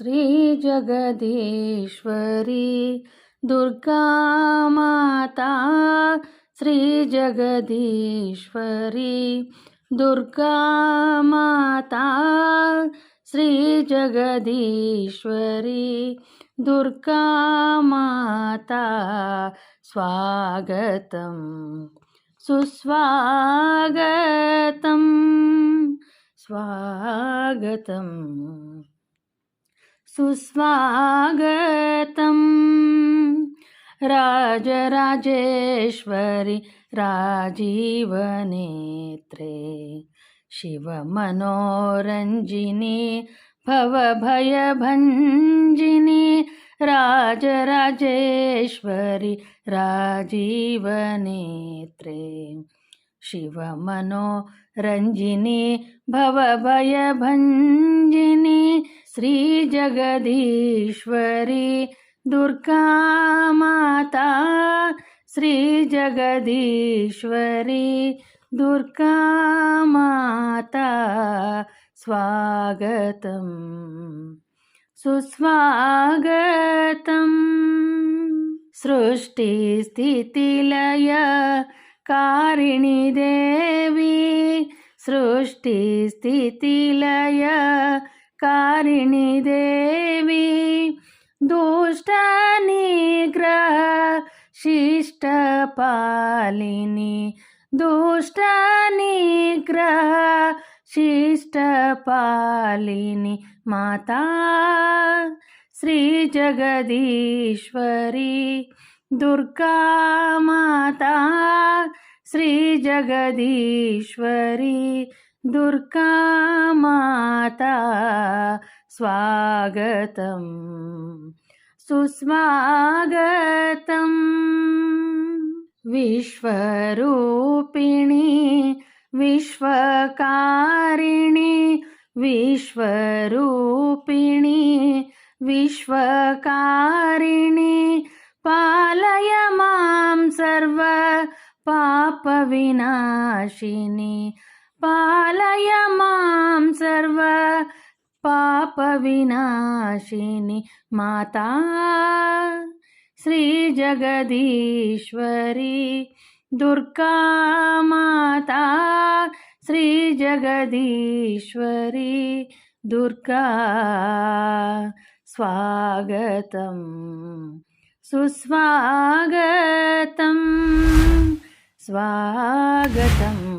श्रीजगदीश्वरी दुर्गामाता श्रीजगदीश्वरी दुर्गामाता श्रीजगदीश्वरी दुर्गामाता स्वागतं सुस्वागतं स्वागतम् सुस्वागतम्। राजराजेश्वरि राजीवनेत्रे। शिवमनोरञ्जिनी भवभयभञ्जिनी राजराजेश्वरि राजीवनेत्रे। शिवमनोरञ्जिनी भवभयभञ्जिनी श्रीजगदीश्वरी दुर्गामाता श्रीजगदीश्वरी दुर्गामाता स्वागतम् सुस्वागतम्। सृष्टिस्थितिलय कारिणि देवी सृष्टिस्थितिलय कारिणि देवी दुष्टनिग्रह शिष्टपालिनी दुष्टनिग्रह शिष्टपालिनी माता श्रीजगदीश्वरी दुर्गा माता श्रीजगदीश्वरी दुर्गा माता। स्वागतं सुस्वागतम् विश्वरूपिणी विश्वकारिणी विश्वरूपिणी विश्वकारिणी पालय मां सर्व पापविनाशिनी। पालय मां सर्व పాప వినాశిని మాతా. శ్రీ జగదీశ్వరి దుర్గా మాతా. శ్రీ జగదీశ్వరి దుర్గా. స్వాగతం సుస్వాగతం స్వాగతం.